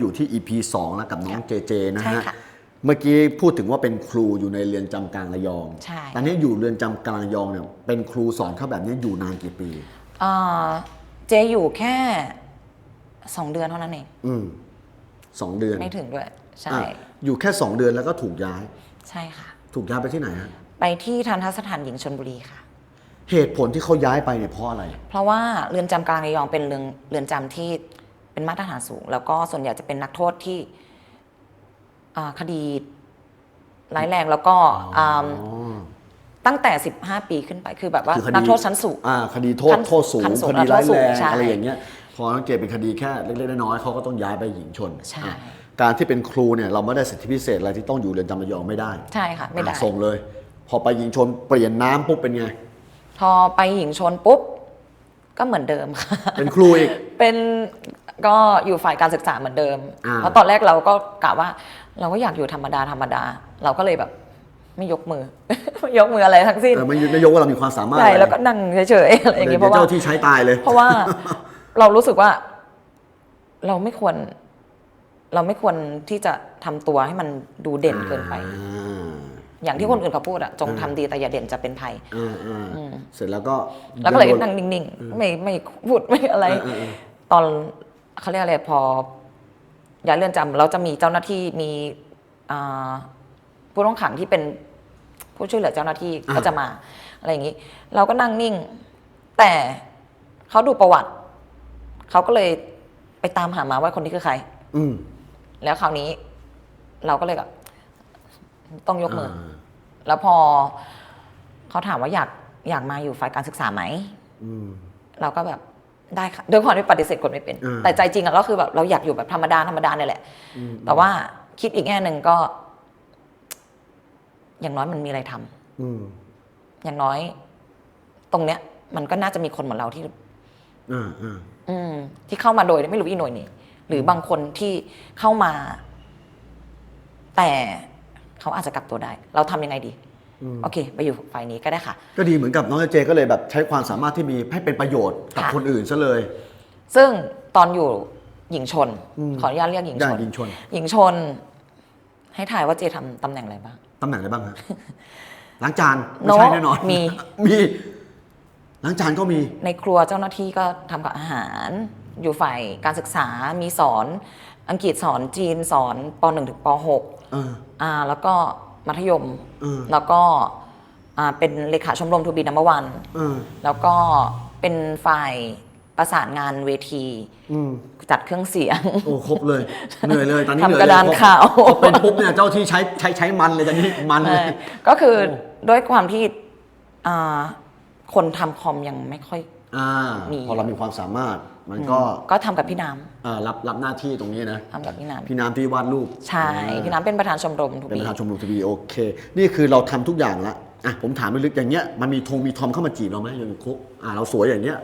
อยู่ที่ EP 2 แล้วกับน้องเจเจนะใช่ฮะ ค่ะ เมื่อกี้พูดถึงว่าเป็นครูอยู่ในเรือนจำกลางระยองใช่ ตอนนี้อยู่เรือนจำกลางระยองเนี่ย เป็นครูสอนเขาแบบนี้อยู่นานกี่ปี เอ่อเจอยู่แค่สองเดือนเท่านั้นเองอืมสองเดือนไม่ถึงด้วย ใช่ อะอยู่แค่2เดือนแล้วก็ถูกย้าย ใช่ค่ะ ถูกย้ายไปที่ไหนฮะ ไปที่ทันทสถานหญิงชนบุรีค่ะ เหตุผลที่เขาย้ายไปเนี่ยเพราะอะไร เพราะว่าเรือนจำกลางระยองเป็นเรือนเรือนจำที่ เป็นมาตรฐานสูง แล้วก็ส่วนใหญ่จะเป็นนักโทษที่อ่าคดีร้ายแรงแล้วก็าตั้งแต่ 15 ปีขึ้นไปคือแบบว่าคือคดีนักโทษชั้นสูงอ่าคดีโทษขั้นโทษสูงขั้นสูงคดีร้ายและโทษสูแรงงใช่อะไรอย่างเงี้ยพอน้องเจเป็นคดีแค่เล็กๆน้อยๆเขาก็ต้องย้ายไปหญิงชนใช่อะการที่เป็นครูเนี่ยเราไม่ได้สิทธิพิเศษอะไรที่ต้องอยู่เรือนจำระยองไม่ได้ใช่ค่ะไม่ได้อะส่งเลย พอไปหญิงชนเปลี่ยนน้ำปุ๊บเป็นไง พอไปหญิงชนปุ๊บ ก็เหมือนเดิมค่ะ เป็นครูอีก เป็นก็อยู่ฝ่ายการศึกษาเหมือนเดิม อ่า เพราะตอนแรกเราก็กะว่า เราก็อยากอยู่ธรรมดาธรรมดา เราก็เลยแบบไม่ยกมือ ไม่ยกมืออะไรทั้งสิ้นเออไม่ไม่ยกว่าเรามีความสามารถใช่อะไรแล้วก็นั่งเฉยๆอะไรอย่างเดี๋เงี้ยยวเพราะว่าเจ้าที่ใช้ตายเลย เพราะว่า เรารู้สึกว่า เราไม่ควร เราไม่ควรที่จะทำตัวให้มันดูเด่นเกินไป อ่า อย่างที่คนอื่นเขาพูดอะจงทำดีแต่อย่าเด่นจะเป็นภัยอ่าอ่าเสร็จแล้วก็แล้วก็เลยดินนั่งนิ่งๆไม่ไม่พูดไม่อะไรเออเออเออตอนเขาเรียกอะไรพอย้ายเรือนจำเราจะมีเจ้าหน้าที่มีอ่าผู้ต้องขังที่เป็นผู้ช่วยเหลือเจ้าหน้าที่ก็จะมาอะไรอย่างนี้ เราก็นั่งนิ่ง แต่เขาดูประวัติเขาก็เลยไปตามหามาว่าคนนี้คือใคร อืมแล้วคราวนี้ เราก็เลยแบบ ต้องยกมือออ่าแล้วพอเขาถามว่าอยากอยากมาอยู่ฝ่ายการศึกษาไหมอืมเราก็แบบได้ค่ะด้วยความที่ปฏิเสธคนไม่เป็นอ่าแต่ใจจริงอะก็คือแบบเราอยากอยู่แบบธรรมดาธรรมดาเนี่ยแหละ แต่ว่าคิดอีกแง่หนึ่งก็ อย่างน้อยมันมีอะไรทำอืมอย่างน้อย ตรงเนี้ย มันก็น่าจะมีคนเหมือนเราที่อ่าอ่าอืมที่เข้ามาโดยไม่รู้อีโหน่วยนี่หรือบางคนที่เข้ามา แต่ เขาอาจจะกลับตัวได้ เราทำยังไงดีโอเค ไปอยู่ฝ่ายนี้ก็ได้ค่ะ ก็ดีเหมือนกับน้องเจก็เลยแบบใช้ความสามารถที่มีให้เป็นประโยชน์กับค่ะคนอื่นซะเลย ซึ่งตอนอยู่หญิงชนอืมขออนุญาตเรียกหญิงได้ชนหญิงชน หญิงชน ให้ถ่ายว่าเจทำตำแหน่งอะไรบ้างตำแหน่งอะไรบ้างฮะล้างจานไม่โน้ใช่แน่นอนมีมีล้างจานก็มี ในครัวเจ้าหน้าที่ก็ทำกับอาหาร อยู่ฝ่ายการศึกษามีสอนอังกฤษสอนจีนสอนป .1 ถึงป .6 เอออ่าแล้วก็มัธยมเออแล้วก็อ่าเป็นเลขาชมรมทูบีนัมเบอร์วันเออแล้วก็เป็นฝ่ายประสานงานเวทีอืมจัดเครื่องเสียง โอ้ครบเลย เหนื่อยเลยตอนนี้ทำเหนื่อยกระเลยดานพอข่าวพอเป็นปุ๊บเนี่ยเจ้าที่ใช้ใช้ใช้มันเลยตอนนี้มันเลยใช่ก็คือด้วยความที่อ่าคนทำคอมยังไม่ค่อย อ่ามีพอเรามีความสามารถมันก็ก็ทำกับพี่น้อ่ารับรับหน้าที่ตรงนี้นะำทำกับพี่น้ำพี่น้ำที่วาดรูปใช่อ่าพี่น้ำเป็นประธานชมรมทูเป็นบีประธานชมรมทีวีโอเค นี่คือเราทำทุกอย่างละอะผมถามลึกๆอย่างเงี้ยมันมีธงมีทอมเข้ามาจีบเราไหมอย่างคุกอ่าเราสวยอย่างเงี้ย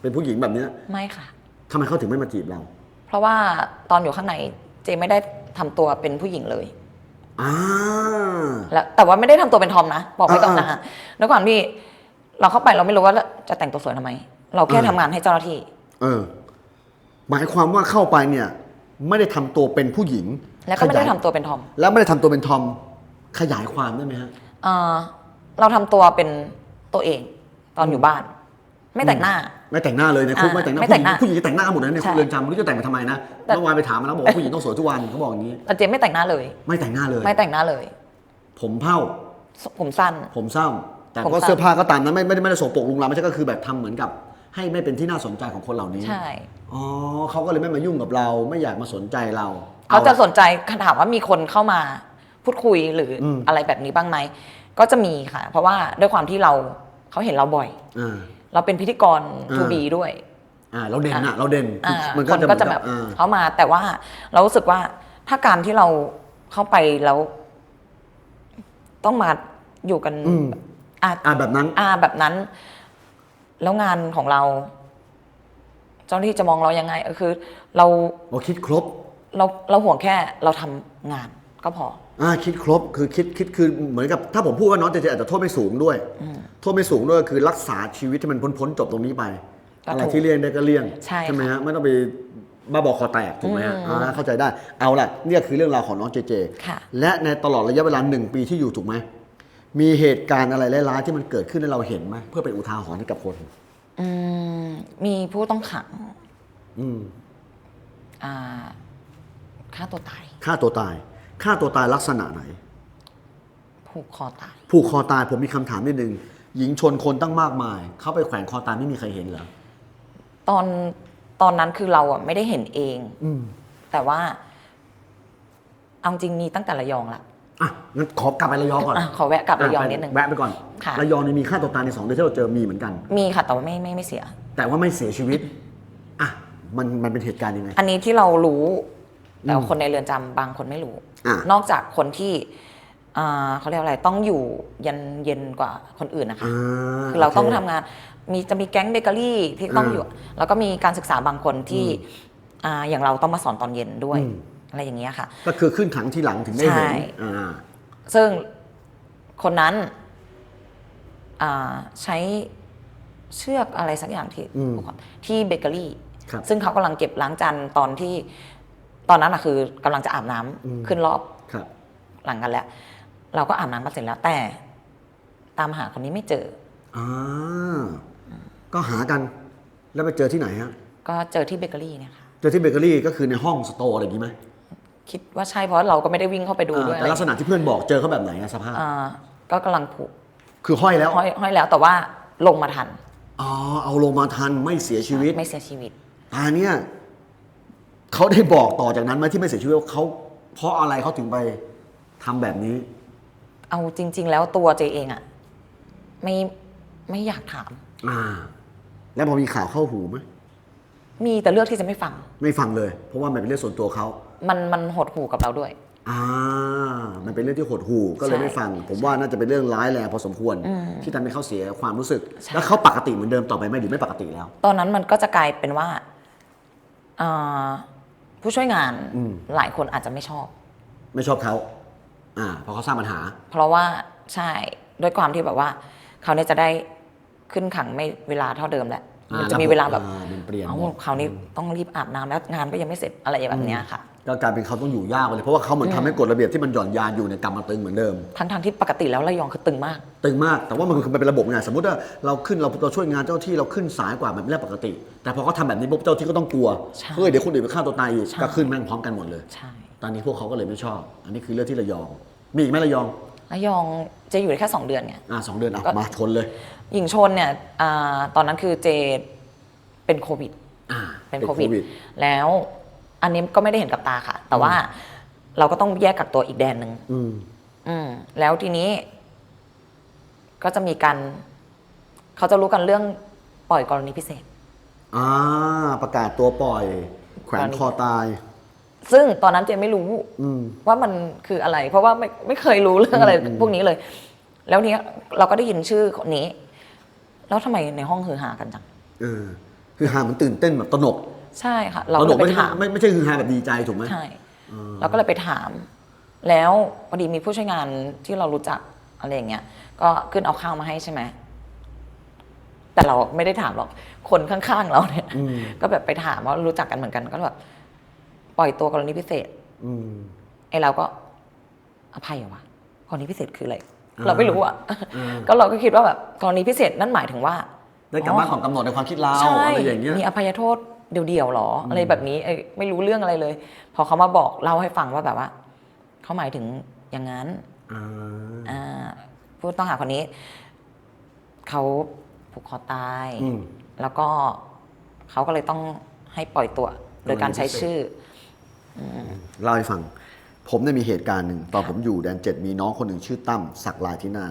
เป็นผู้หญิงแบบเนี้ยไม่ค่ะทำไมเขาถึงไม่มาจีบเรา เพราะว่าตอนอยู่ข้างในเจไม่ได้ทำตัวเป็นผู้หญิงเลยอ่าแล้วแต่ว่าไม่ได้ทำตัวเป็นทอมนะ บอกไว้ก่อนอ่านะฮะด้วยความที่เราเข้าไปเราไม่รู้ว่า จะแต่งตัวสวยทำไม เราแค่อ่าทำงานให้เจ้าหน้าที่ เออ หมายความว่าเข้าไปเนี่ย ไม่ได้ทำตัวเป็นผู้หญิงแล้วก็ไม่ได้ขยายทำตัวเป็นทอมแล้วไม่ได้ทำตัวเป็นทอม ขยายความได้ไหมฮะ เอ่อเราทำตัวเป็นตัวเอง ตอนอยู่บ้าน ไม่แต่งหน้า ไม่แต่งหน้าเลยในคุกอ่าไม่แต่งหน้าไม่ผู้แต่หญิงงหน้าผู้หญิงจะแต่งหน้าหมดนะในใช่คุกเรือนจำไม่รู้จะแต่งไปทำไมนะแต่ เมื่อวานไปถามมาแล้วบอกว่าผู้หญิงต้องสวยทุกวันเขาบอกอย่างนี้ แต่เจไม่แต่งหน้าเลย ไม่แต่งหน้าเลย ไม่แต่งหน้าเลย ผมเผ้า ผมสั้น ผมเศร้า แต่ผมก็สั้นเสื้อผ้าก็ตามนั้นไม่ไม่ได้ไม่ได้โสโปรกลุงลามไม่ใช่ก็คือแบบทำเหมือนกับ ให้ไม่เป็นที่น่าสนใจของคนเหล่านี้ใช่ อ๋อเขาก็เลยไม่มายุ่งกับเราไม่อยากมาสนใจเราเขาจะอสนใจถามว่ามีคนเข้ามาพูดคุยหรืออมอะไรแบบนี้บ้างไหมก็จะมีค่ะ เพราะว่าด้วยความที่เราเขาเห็นเราบ่อย อ่า เราเป็นพิธีกรอ่าทูบีด้วย อ่าเราเด่นอะ เราเด่นอ่ามันคก็นจะก็จะแบบอ่า เข้ามาแต่ว่าเรารู้สึกว่าถ้าการที่เราเข้าไปแล้ว ต้องมาอยู่กันอืม อ่าอ่าแบบนั้น อ่าแบบนั้น แล้วงานของเรา เจ้าหน้าที่จะมองเรายังไงเออคือ เราโอ้คิดครบ เราเราห่วงแค่เราทำงานก็พอ อ่าคิดครบคือคิดคิดคือเหมือนกับถ้าผมพูดว่าน้องเจเจอาจจะโทษไม่สูงด้วย โทษไม่สูงด้วยคือรักษาชีวิตที่มันพ้นพ้นๆจบตรงนี้ไป ก็อะไรถูกที่เลี่ยงได้ก็เลี่ยงใช่ไหมค่ะฮะไม่ต้องไปบ้าบอคอแตกถูกไหมฮะอืมอ่าเข้าใจได้เอาล่ะเนี่ยคือเรื่องราวของน้องเจเจ ค่ะ และในตลอดระยะเวลาหนึ่งปีที่อยู่ถูกไหม มีเหตุการณ์อะไรร้ายๆที่มันเกิดขึ้นให้เราเห็นไหมเพื่อเป็นอุทาหรณ์ให้กับคน อืมมีผู้ต้องขังอืมอ่าฆ่าตัวตายฆ่าตัวตายฆ่าตัวตายลักษณะไหน ผูกคอตาย ผูกคอตายผมมีคำถามนิดนึงหญิงชนคนตั้งมากมาย เขาไปแขวนคอตายไม่มีใครเห็นเหรอตอนตอนนั้นคือเราอะไม่ได้เห็นเอง อืม แต่ว่าเอาจริงมีตั้งแต่ระยองละ อะงั้นขอกลับไประยองก่อน อะขอแวะกลับระยองไปนิดนึง แวะไปก่อนค่ะ ระยองนี่มีฆ่าตัวตายในสองเดือนที่เราเจอมีเหมือนกัน มีค่ะแต่ว่าไม่ไม่ไม่เสีย แต่ว่าไม่เสียชีวิตอะมันมันเป็นเหตุการณ์ยังไง อันนี้ที่เรารู้แต่อืมคนในเรือนจำบางคนไม่รู้ อะ นอกจากคนที่อ่าเขาเรียกอะไรต้องอยู่ยันเย็นกว่าคนอื่นนะคะ อ่คือเราต้องโค ทำงานมีจะมีแก๊งเบเกอรี่ที่ต้องอ่าอยู่ แล้วก็มีการศึกษาบางคนที่อ่าอย่างเราต้องมาสอนตอนเย็นด้วย อืม อะไรอย่างเงี้ยค่ะ ก็คือขึ้นขังทีหลังถึงได้เห็นใช่ อ่าซึ่งคนนั้นอ่าใช้เชือกอะไรสักอย่างที่อืม ที่เบเกอรี่ ครับ ซึ่งเขากำลังเก็บล้างจานตอนที่ตอนนั้นอะคือกำลังจะอาบน้ำอืม ขึ้นรอบครับ หลังกันแล้ว เราก็อาบน้ำกันเสร็จแล้วแต่ ตามหาคนนี้ไม่เจอ อ่า ก็หากัน แล้วไปเจอที่ไหนฮะ ก็เจอที่เบเกอรี่เนี่ยค่ะ เจอที่เบเกอรี่ก็คือในห้องสโตร์อะไรอย่างนี้ไหม คิดว่าใช่เพราะเราก็ไม่ได้วิ่งเข้าไปดูด้วยอ่าแต่ลักษณะที่เพื่อนบอกเจอเขาแบบไหนอะสภาพอ่าก็กำลังผูกคือห้อยแล้วห้อยห้อยแล้วแต่ว่าลงมาทันอ๋อเอาลงมาทันไม่เสียชีวิตไม่เสียชีวิตตาเนี่ยเขาได้บอกต่อจากนั้นไหมที่ไม่เสียชีวิตว่าเขาเพราะอะไรเขาถึงไปทำแบบนี้ เอาจริง ๆ แล้วตัวเจเองอะไม่ไม่อยากถาม อ่า แล้วพอมีข่าวเข้าหูไหมมีแต่เลือกที่จะไม่ฟัง ไม่ฟังเลย เพราะว่ามันเป็นเรื่องส่วนตัวเขา มันมันหดหูกับเราด้วย อ่า มันเป็นเรื่องที่หดหู่ก็เลยใช่ไม่ฟัง ผมว่าน่าจะเป็นเรื่องร้ายแรงพอสมควรอืมที่ทำให้เขาเสียความรู้สึก ใช่ แล้วเขาปกติเหมือนเดิมต่อไปไหมหรือไม่ปกติแล้ว ตอนนั้นมันก็จะกลายเป็นว่าอ่าผู้ช่วยงานอืม หลายคนอาจจะไม่ชอบ ไม่ชอบเขาอ่าเพราะเขาสร้างปัญหา เพราะว่าใช่ด้วยความที่แบบว่าเขาเนี่ยจะได้ขึ้นขังไม่เวลาเท่าเดิมแหละอ่ามันจะมีเวลาแบบอ่ามันเปลี่ยนเอาหมดเขาวนี้ต้องรีบอาบน้ำแล้วงานก็ยังไม่เสร็จอะไรแบบเนี้ยค่ะ ก็กลายเป็นเขาต้องอยู่ยากไปเลยเพราะว่าเขาเหมือนทำให้กฎระเบียบที่มันหย่อนยานอยู่ในยกรรมมาตึงเหมือนเดิม ทั้งทางๆที่ปกติแล้วระยองคือตึงมาก ตึงมากแต่ว่ามันคือมันเป็นระบบไงสมมติว่าเราขึ้นเราเราช่วยงานเจ้าที่เราขึ้นสายกว่าแบบเรื่องปกติ แต่พอเขาทำแบบนี้ปุ๊บเจ้าที่ก็ต้องกลัวใช่เฮ้ยเดี๋ยวคนอื่นไปฆ่าตัวตายอีกใช่ ก็ขึ้นแม่งพร้อมกันหมดเลย ใช่ ตอนนี้พวกเขาก็เลยไม่ชอบ อันนี้คือเรื่องที่ระยอง มีอีกไหมระยองระยองจะอยู่ได้แค่สองเดือนไง อ่าสองเดือนเอาก็มาชนเลยหญิงชนเนี่ยอาตอนนั้นคือเจเป็นโควิด อ่าเป็นโควิด แล้ว อันนี้ก็ไม่ได้เห็นกับตาค่ะ แต่ว่าเราก็ต้องแยกกักตัวอีกแดนหนึ่งอืม อืม แล้วทีนี้ ก็จะมีการเขาจะรู้กันเรื่องปล่อยกรณีพิเศษ อ่า ประกาศตัวปล่อย แขวนคอตาย ซึ่งตอนนั้นเจนไม่รู้ อืม ว่ามันคืออะไร เพราะว่าไม่ไม่เคยรู้เรื่องอะไรอืมพวกนี้เลย แล้วเนี้ยเราก็ได้ยินชื่อคนนี้ แล้วทำไมในห้องฮือฮากันจัง เออ คือหามันตื่นเต้นแบบตระหนก ใช่ค่ะ เราตก็ระหนเลกยไปไม่ใช่ถาม ไม่ไม่ใช่คือหาแบบดีใจถูกไหมใช่เราก็เลยไปถาม แล้วพอดีมีผู้ช่วยงานที่เรารู้จักอะไรอย่างเงี้ย ก็ขึ้นเอาข้าวมาให้ใช่ไหม แต่เราไม่ได้ถามหรอก คนข้างๆเราเนี่ย อืมก็แบบไปถามว่ารู้จักกันเหมือนกันก็แบบปล่อยตัวกรณีพิเศษ อืม ไอ้เราก็อภัยเหรอวะกรณีพิเศษคืออะไร อ่า เราไม่รู้อะ อ่าก็เราก็คิดว่าแบบกรณีพิเศษนั่นหมายถึงว่า ได้กลับบ้านของกำหนดในความคิดเราใช่อะไรอย่างเงี้ย มีอภัยโทษ เดี่ยวๆหรออะไรแบบนี้เอ้ยไม่รู้เรื่องอะไรเลย พอเขามาบอกเล่าให้ฟังว่าแบบว่าเขาหมายถึงอย่างนั้นอ่าอ่าผู้ต้องหาคนนี้เขาผูกคอตายอืมแล้วก็เขาก็เลยต้องให้ปล่อยตัว โดยการใช้ชื่อเล่าให้ฟัง ผมเนี่ยมีเหตุการณ์หนึ่งตอนผมอยู่แดนเจ็ดมีน้องคนหนึ่งชื่อตั้มสักลายที่หน้า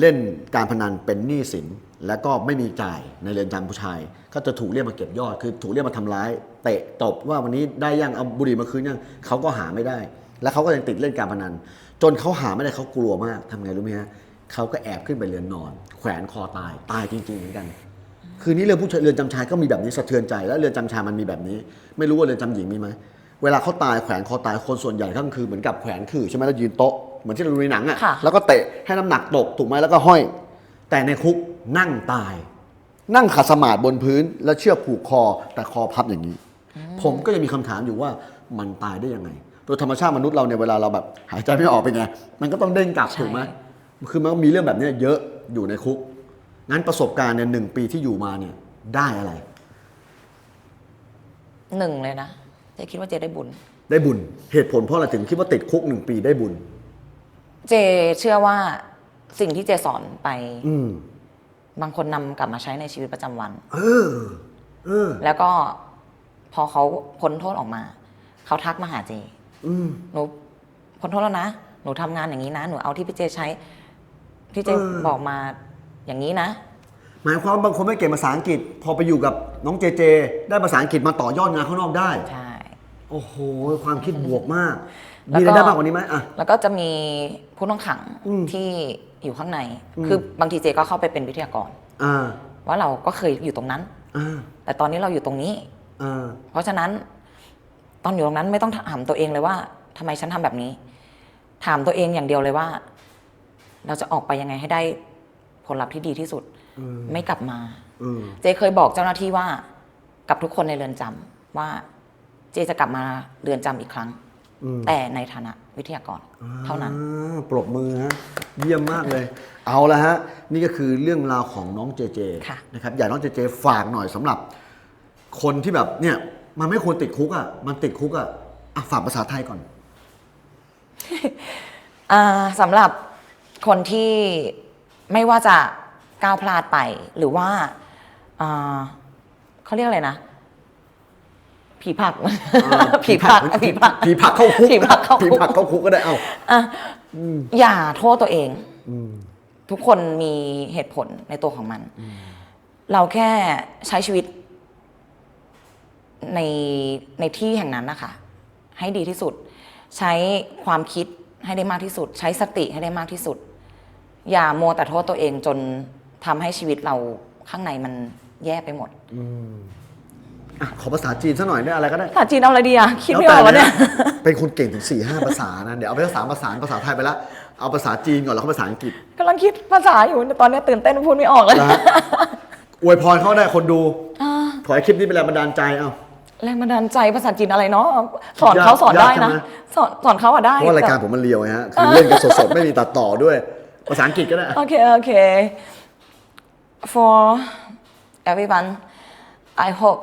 เล่นการพนันเป็นหนี้สินแล้วก็ไม่มีจ่ายในเรือนจำผู้ชาย ก็จะถูกเรียกมาเก็บยอด คือถูกเรียกมาทำร้าย เตะตบว่าวันนี้ได้ยังเอาบุหรี่มาคืนยังเขาก็หาไม่ได้ แล้วเขาก็ยังติดเล่นการพนัน จนเขาหาไม่ได้เขากลัวมากทำไงรู้ไหมฮะเขาก็แอบขึ้นไปเรือนนอน แขวนคอตายตายจริงๆเหมือนกัน คือนี่เรือนผู้ชายเรือนจำชายก็มีแบบนี้สะเทือนใจ แล้วเรือนจำชายมันมีแบบนี้ ไม่รู้ว่าเรือนจำหญิงมีไหมเวลาเขาตายแขวนคอตายคนส่วนใหญ่ก็คือเหมือนกับแขวนคือใช่ไหมแล้วยืนโต๊ะ เหมือนที่เราดูในหนังค่ะอะ่ะ แล้วก็เตะให้น้ำหนักตกถูกไหมแล้วก็ห้อย แต่ในคุกนั่งตาย นั่งขัดสมาธิบนพื้น แล้วเชือกผูกคอแต่คอพับอย่างนี้ ผมก็ยังมีคำถามอยู่ว่ามันตายได้ยังไง โดยธรรมชาติมนุษย์เราเนี่ยเวลาเราแบบ หายใจไม่ออกเป็นไง มันก็ต้องเด้งกลับใช่ ถูกไหมคือมันก็มีเรื่องแบบเนี้ยเยอะอยู่ในคุก งั้นประสบการณ์เนี่ยหนึ่งปีที่อยู่มาเนี่ยได้อะไร หนึ่งเลยนะเจคิดว่าเจได้บุญ ได้บุญ เหตุผลเพราะอะไรถึงคิดว่าติดคุกหนึ่งปีได้บุญ เจเชื่อว่าสิ่งที่เจสอนไป อืมบางคนนำกลับมาใช้ในชีวิตประจำวัน เออ เออ แล้วก็พอเขาพ้นโทษออกมา เขาทักมาหาเจ อืม หนูพ้นโทษแล้วนะ หนูทำงานอย่างนี้นะ หนูเอาที่พี่เจใช้ พี่เจเออ บอกมาอย่างนี้นะ หมายความว่าบางคนไม่เก่งภาษาอังกฤษ พอไปอยู่กับน้องเจเจ ได้ภาษาอังกฤษมาต่อยอดงานข้างนอกได้ ใช่ โอ้โห ความคิดบวกมากแล้ว มีก็อะไรได้มากกว่านี้ไหมอะ แล้วก็จะมีผู้ต้องขังอืมที่อยู่ข้างใน อืม คือบางทีเจก็เข้าไปเป็นวิทยากร อ่าว่าเราก็เคยอยู่ตรงนั้น อ่าแต่ตอนนี้เราอยู่ตรงนี้ อ่าเพราะฉะนั้น ตอนอยู่ตรงนั้นไม่ต้องถามตัวเองเลยว่าทำไมฉันทำแบบนี้ ถามตัวเองอย่างเดียวเลยว่า เราจะออกไปยังไงให้ได้ผลลัพธ์ที่ดีที่สุด อืมไม่กลับมา อืมเจเคยบอกเจ้าหน้าที่ว่า กับทุกคนในเรือนจำว่า เจจะกลับมาเรือนจำอีกครั้งอืม แต่ในฐานะวิทยากรเท่านั้นอ่าปรบมือฮะเยี่ยมมากเลย เอาละฮะ นี่ก็คือเรื่องราวของน้องเจเจค่ะนะครับอยากน้องเจเจฝากหน่อยสำหรับ คนที่แบบเนี่ย มันไม่ควรติดคุกอะมันติดคุกอะอะฝากภาษาไทยก่อนอ่าสำหรับคนที่ไม่ว่าจะก้าวพลาดไปหรือว่าอ่าเขาเรียกอะไรนะ ผีผลัก ผีผลักผีผลัก ผีผลักเข้าคุกผีผลักเข้าคุก ผีผลักเข้าคุกก็ได้เอาอะอย่าโทษตัวเอง อืมทุกคนมีเหตุผลในตัวของมัน เราแค่ใช้ชีวิต ในในที่แห่งนั้นนะคะ ให้ดีที่สุด ใช้ความคิดให้ได้มากที่สุด ใช้สติให้ได้มากที่สุด อย่ามัวแต่โทษตัวเองจนทำให้ชีวิตเราข้างในมันแย่ไปหมดอ่ะขอภาษาจีนสักหน่อยได้อะไรก็ได้ ภาษาจีนเอาอะไรดีอะคิดไม่ออกวะเนี่ย เป็นคนเก่งถึง4ี่ห้าภาษานะ เดี๋ยวเอาไปสักสามภาษาภาษาไทยไปแล้วเอาภาษาจีนก่อนแล้วก็ภาษาอังกฤษกำลังคิดภาษาอยู่ตอนนี้ตื่นเต้นพูดไม่ออกเลยนะฮะอวยพรเขาได้คนดูขอให้คลิปนี้เป็นแรงบันดาลใจเอาแรงบันดาลใจภาษาจีนอะไรเนาะสอนเขาสอนยากได้ใช่นะไหมสอนสอนเขาอะได้เพราะว่ารายการผมมันเลียวไงฮะ คือเล่นกันสดๆ ไม่มีตัดต่อด้วย ภาษาอังกฤษก็ได้ โอเคโอเค for everyone I hope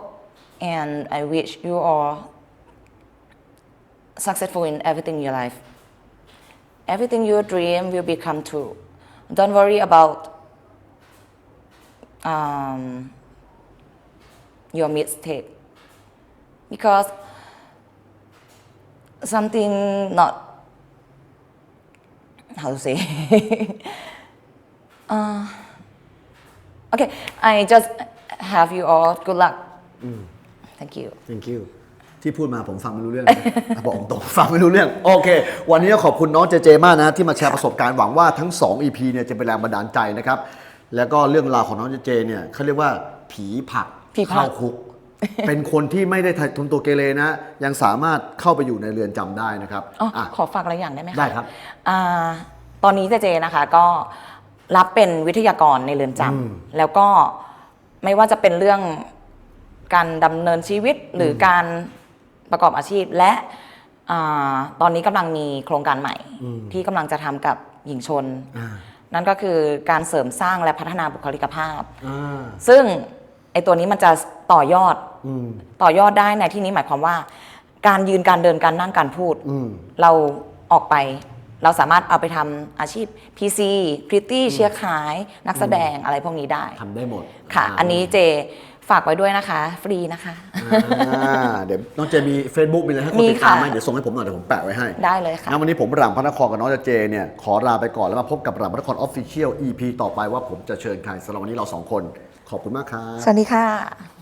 and I wish you all successful in everything in your life. Everything you dream will become true. Don't worry about um, your mistake. Because something not how to say uh, okay i just have you all good luck thank you thank you ที่พูดมาผมฟังไม่รู้เรื่องนะ บอกตรงๆฟังไม่รู้เรื่อง โอเค วันนี้ก็ขอบคุณน้องเจเจมากนะที่มาแชร์ประสบการณ์หวังว่าทั้ง 2 EP เนี่ยจะเป็นแรงบันดาลใจนะครับ แล้วก็เรื่องราวของน้องเจเจเนี่ยเขาเรียกว่าผีผลักผีผลัก เข้าคุก เป็นคนที่ไม่ได้ทุนตัวเกเรนะ ยังสามารถเข้าไปอยู่ในเรือนจำได้นะครับอ๋ออะขอฝากอะไรอย่างได้ไหมคะได้ครับอ่าตอนนี้เจเจนะคะก็รับเป็นวิทยากรในเรือนจำแล้วก็ไม่ว่าจะเป็นเรื่อง การดำเนินชีวิตหรือการประกอบอาชีพ และอาตอนนี้กำลังมีโครงการใหม่ที่กำลังจะทำกับหญิงชน อ่านั่นก็คือการเสริมสร้างและพัฒนาบุคลิกภาพ อ่าซึ่งไอตัวนี้มันจะต่อยอดอืมต่อยอดได้ในที่นี้หมายความว่า การยืนการเดินการนั่งการพูด อืม เราออกไป เราสามารถเอาไปทำอาชีพ PC พริตตี้เชียร์ขาย นักแสดงอะไรพวกนี้ได้ ทำได้หมดค่ะอันนี้เจ ฝากไว้ด้วยนะคะ ฟรีนะคะ อ่าเดี๋ยวน้องเจมี Facebook มีอะไรให้คนมีติดตามไหมค่ะ เดี๋ยวส่งให้ผมหน่อยเดี๋ยวผมแปะไว้ให้ ได้เลยค่ะ งั้นวันนี้ผมหลังพระนครกับน้องเจเนี่ย ขอลาไปก่อนแล้วมาพบกับหลังพระนครออฟฟิเชียล EP ต่อไปว่าผมจะเชิญใครสำหรับวันนี้เราสองคน ขอบคุณมากครับ สวัสดีค่ะ